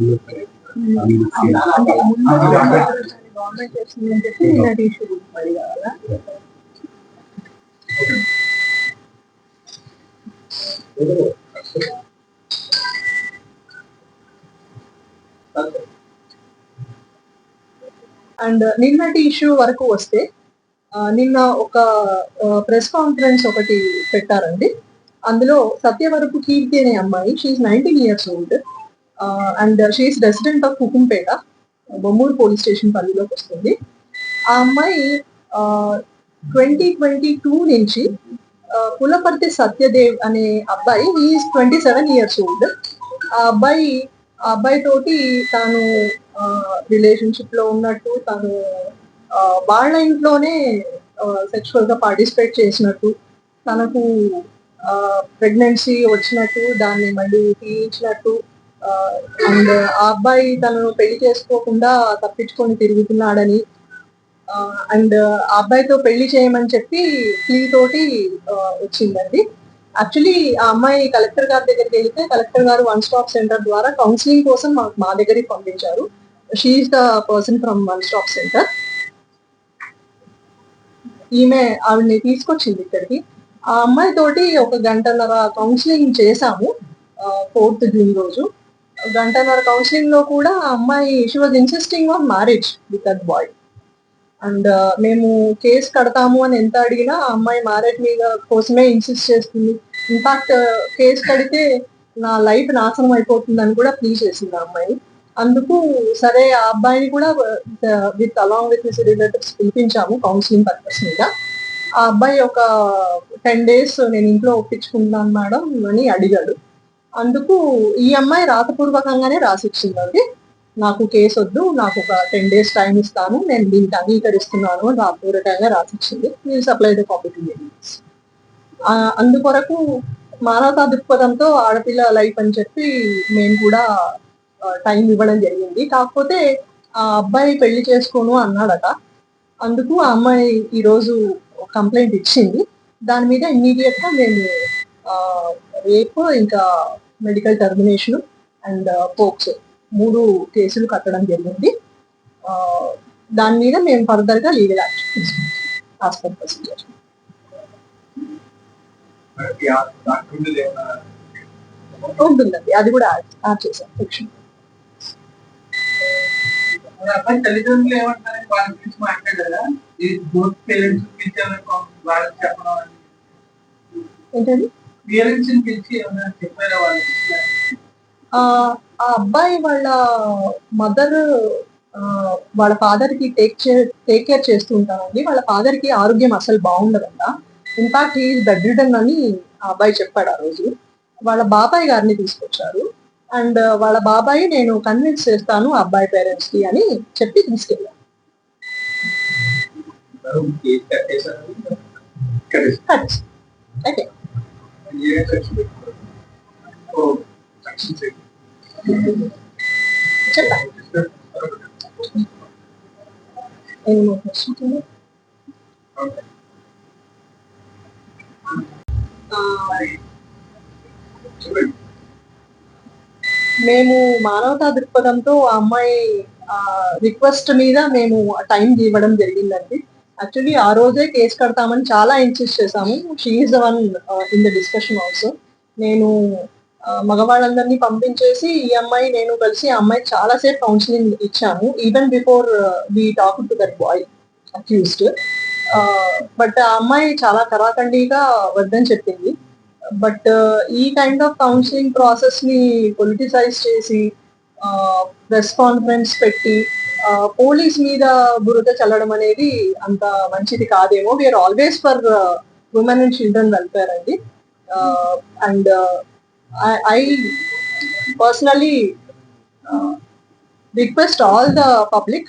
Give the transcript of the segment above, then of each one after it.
అంటే ముందు గవర్నమెంట్ చెప్పి ఇష్యూ కావాలా అండ్ నిన్నటి ఇష్యూ వరకు వస్తే నిన్న ఒక ప్రెస్ కాన్ఫరెన్స్ ఒకటి పెట్టారండి. అందులో సత్యవరపు కీర్తి అనే అమ్మాయి she's nineteen years old and she's resident of Kukumpeta Bommuru police station పరిధిలోకి వస్తుంది. ఆ అమ్మాయి ట్వంటీ ట్వంటీ టూ నుంచి కులపర్తి సత్యదేవ్ అనే అబ్బాయి is twenty seven years old ఆ అబ్బాయి ఆ అబ్బాయి తోటి తాను రిలేషన్షిప్లో ఉన్నట్టు తను వాళ్ళ ఇంట్లోనే సెక్షువల్గా పార్టిసిపేట్ చేసినట్టు తనకు ప్రెగ్నెన్సీ వచ్చినట్టు దాన్ని మళ్ళీ తీయించినట్టు అండ్ ఆ అబ్బాయి తనను పెళ్ళి చేసుకోకుండా తప్పించుకొని తిరుగుతున్నాడని అండ్ ఆ అబ్బాయితో పెళ్ళి చేయమని చెప్పి ఫ్లీ తోటి వచ్చిందండి. యాక్చువల్లీ ఆ అమ్మాయి కలెక్టర్ గారి దగ్గరికి వెళ్తే కలెక్టర్ గారు వన్ స్టాప్ సెంటర్ ద్వారా కౌన్సిలింగ్ కోసం మాకు మా దగ్గరికి పంపించారు. She's the person from one stop centre ఈమె ఆవిడని తీసుకొచ్చింది ఇక్కడికి. ఆ అమ్మాయి తోటి ఒక గంటన్నర కౌన్సిలింగ్ చేశాము ఫోర్త్ జూన్ రోజు. గంటన్నర కౌన్సిలింగ్లో కూడా అమ్మాయి she was insisting on marriage with that boy and మేము కేసు కడతాము అని ఎంత అడిగినా అమ్మాయి మ్యారేజ్ మీద కోసమే ఇన్సిస్ట్ చేస్తుంది. ఇన్ఫాక్ట్ uh, కేసు కడితే నా లైఫ్ నాశనం అయిపోతుందని కూడా ప్లీ చేసింది ఆ అమ్మాయి. అందుకు సరే ఆ అబ్బాయిని కూడా with along with his relatives పిలిపించాము counselling purpose మీద. ఆ అబ్బాయి ఒక టెన్ డేస్ నేను ఇంట్లో ఒప్పించుకుంటున్నాను మేడం అని అడిగాడు. అందుకు ఈ అమ్మాయి రాతపూర్వకంగానే రాసిచ్చిందండి. నాకు కేసు వద్దు నాకు ఒక టెన్ డేస్ టైం ఇస్తాను నేను దీనికి అంగీకరిస్తున్నాను అని రాతపూర్వకంగా రాసిచ్చింది. నేను సప్లై ద కాపీ అందుకొరకు మానవతా దృక్పథంతో ఆడపిల్ల లైఫ్ అని చెప్పి మేము కూడా టైం ఇవ్వడం జరిగింది. కాకపోతే ఆ అబ్బాయి పెళ్ళి చేసుకోను అన్నాడట. అందుకు ఆ అమ్మాయి ఈరోజు కంప్లైంట్ ఇచ్చింది. దాని మీద ఇమ్మీడియట్గా మేము రేపు ఇంకా మెడికల్ టర్మినేషన్ అండ్ పోక్స్ మూడు కేసులు కట్టడం జరిగింది. దాని మీద మేము ఫర్దర్గా లీగల్ యాక్షన్ తీసుకుంటాం. హాస్పిటల్ ప్రొసీజర్ ఉంటుందండి. అది కూడా యాడ్ చేసాం. సెక్షన్ తల్లిదండ్రులు ఏమంటారు వాళ్ళ గురించి మాట్లాడారా? ఇది బోత్ పేరెంట్స్ వాళ్ళకి చెప్పడం ఏంటండి? పేరెంట్స్ పిలిచి ఏమైనా చెప్పారా వాళ్ళకి ఆ అబ్బాయి వాళ్ళ మదర్ వాళ్ళ ఫాదర్కి టేక్ టేక్ కేర్ చేస్తూ ఉంటారండి. వాళ్ళ ఫాదర్కి ఆరోగ్యం అసలు బాగుండదంట. ఇన్ఫాక్ట్ ఈ బెడ్ రిటర్న్ అని ఆ అబ్బాయి చెప్పాడు ఆ రోజు. వాళ్ళ బాబాయ్ గారిని తీసుకొచ్చారు. అండ్ వాళ్ళ బాబాయ్ నేను కన్విన్స్ చేస్తాను ఆ అబ్బాయి పేరెంట్స్కి అని చెప్పి తీసుకెళ్ళాను ఏ సెక్షన్ పెట్టుకోరు ఓ సెక్షన్ చెప్పండి more questions ఉన్నాయి? ఆ, మేము మానవతా దృక్పథంతో ఆ అమ్మాయి రిక్వెస్ట్ మీద మేము టైం ఇవ్వడం జరిగిందండి యాక్చువల్లీ ఆ రోజే కేసు కడతామని చాలా ఇన్సిస్ట్ చేశాము. She's the one in the discussion also నేను uh, మగవాళ్ళందరినీ పంపించేసి ఈ అమ్మాయి నేను కలిసి ఆ అమ్మాయి చాలాసేపు కౌన్సిలింగ్ ఇచ్చాము. Even before we talk to that boy accused but ఆ అమ్మాయి చాలా కరాఖండిగా వద్దని చెప్పింది. బట్ uh, ఈ కైండ్ ఆఫ్ కౌన్సిలింగ్ ప్రాసెస్ని పొలిటిసైజ్ చేసి uh, ప్రెస్ కాన్ఫరెన్స్ పెట్టి పోలీస్ మీద బురద చల్లడం అనేది అంత మంచిది కాదేమో we're always for women and children welfare అండి and I personally request all the public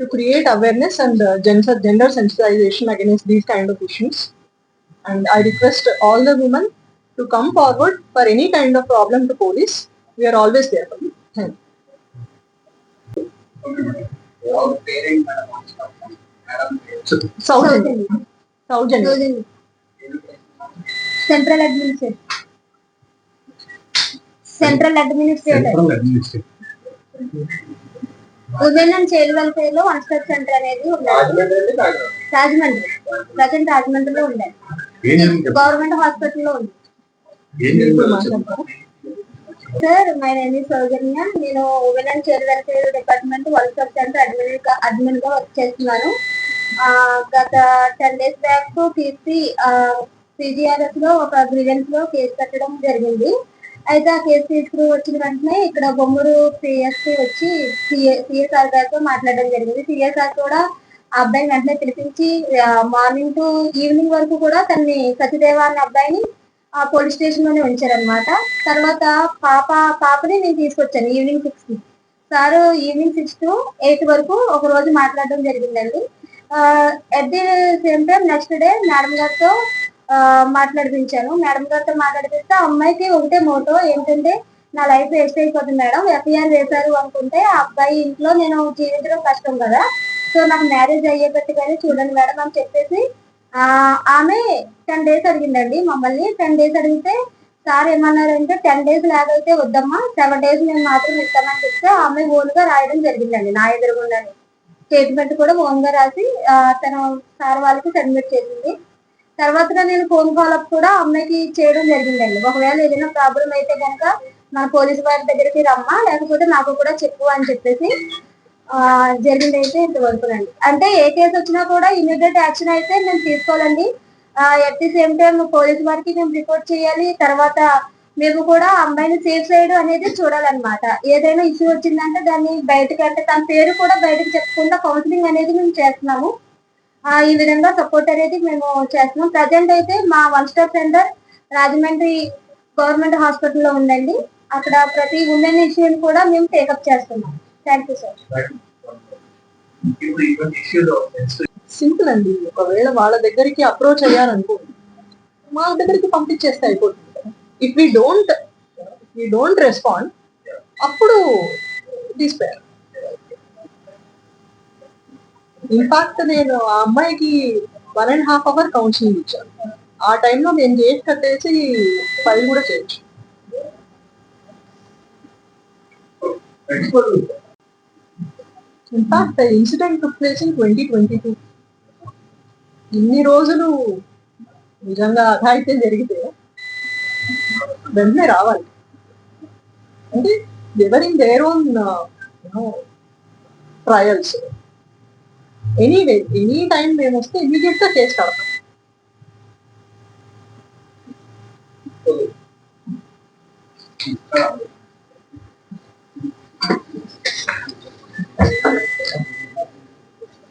to create awareness and uh, gender, gender sensitization against these kind of issues. And I request all the women to come forward for any kind of problem to police. We are always there for central administrator central administrator women and child వెల్ఫేర్లో one stop centre అనేది ఉండాలి. Rajahmundry. Present రాజమండ్రిలో ఉండాలి. Government హాస్పిటల్లో ఉంది sir my name is Soujanya నేను women and child welfare department world cup centre admin అడ్మిన్గా work చేస్తున్నాను. గత ten days back Keerthi సిజిఆర్ఎస్లో ఒక గ్రీవెన్స్లో కేసు పెట్టడం జరిగింది. అయితే ఆ కేసు తీసుకుని వచ్చిన వెంటనే ఇక్కడ బొమ్మూరు సిఎస్సి వచ్చి సిఎస్ఆర్ గారితో మాట్లాడడం జరిగింది. సిఎస్ఆర్ కూడా ఆ అబ్బాయిని వెంటనే పిలిపించి మార్నింగ్ టు ఈవినింగ్ వరకు కూడా తనని సత్యదేవ అనే అబ్బాయిని ఆ పోలీస్ స్టేషన్లోనే ఉంచారనమాట తర్వాత పాప పాపని నేను తీసుకొచ్చాను ఈవినింగ్ సిక్స్కి. Sir evening six to eight వరకు ఒక రోజు మాట్లాడడం జరిగిందండి. At the same time next day madam గారితో మాట్లాడిపించాను. మేడం గారితో మాట్లాడిపిస్తే ఆ అమ్మాయికి ఒకటే మోటో ఏంటంటే నా లైఫ్ వేస్ట్ అయిపోతుంది మేడం ఎఫ్ఐఆర్ వేశారు అనుకుంటే ఆ అబ్బాయి ఇంట్లో నేను జీవించడం కష్టం కదా. సో నాకు మ్యారేజ్ అయ్యేటట్టుగానే చూడండి మేడం అని చెప్పేసి ఆమె టెన్ డేస్ అడిగిందండి. మమ్మల్ని టెన్ డేస్ అడిగితే సార్ ఏమన్నారంటే టెన్ డేస్ లాగైతే వద్దమ్మా సెవెన్ డేస్ నేను మాత్రం ఇస్తానని చెప్తే ఆమె ఓన్గా రాయడం జరిగిందండి. నా ఎదురుగుండానే స్టేట్మెంట్ కూడా ఓన్గా రాసి తను సార్ వాళ్ళకి సబ్మిట్ చేసింది. తర్వాత నేను ఫోన్ కాల్ అప్ కూడా అమ్మాయికి చేయడం జరిగిందండి. ఒకవేళ ఏదైనా ప్రాబ్లం అయితే కనుక మన పోలీసు వారి దగ్గరికి రమ్మా లేకపోతే నాకు కూడా చెప్పు అని చెప్పేసి జరిగింది అయితే ఇంతవరకునండి అంటే ఏ కేసు వచ్చినా కూడా ఇమీడియట్ యాక్షన్ అయితే మేము తీసుకోవాలండి. At the same time police వారికి మేము రిపోర్ట్ చేయాలి. తర్వాత మేము కూడా అమ్మాయిని సేఫ్ సైడ్ అనేది చూడాలన్నమాట. ఏదైనా ఇష్యూ వచ్చిందంటే దాన్ని బయటకి అంటే తన పేరు కూడా బయటకు చెప్పకుండా కౌన్సిలింగ్ అనేది మేము చేస్తున్నాము. ఈ విధంగా సపోర్ట్ అనేది మేము చేస్తున్నాం. ప్రజెంట్ అయితే మా one stop centre Rajahmundry government హాస్పిటల్లో ఉందండి. అక్కడ ప్రతి ఉమెన్ ఇష్యూని కూడా మేము టేకప్ చేస్తున్నాం. థ్యాంక్ యూ సార్ సింపుల్ అండి. ఒకవేళ వాళ్ళ దగ్గరికి అప్రోచ్ అయ్యారనుకో మా దగ్గరికి పంపించేస్తే అయిపోతుంది. If we don't we don't respond అప్పుడు తీసిపోయారు ఇన్ఫాక్ట్ నేను ఆ అమ్మాయికి one and half hour counselling ఇచ్చాను. ఆ టైంలో నేను గేట్ కట్టేసి ఫైల్ కూడా చేయొచ్చు. In fact incident took place in twenty twenty two ఇన్ని రోజులు నిజంగా అఘాయిత్యం జరిగితే వెంటనే రావాలి. అంటే ఎవరింగ్ their own trials anyway any time మేము వస్తే ఇమీడియట్గా కేసు కడతాం.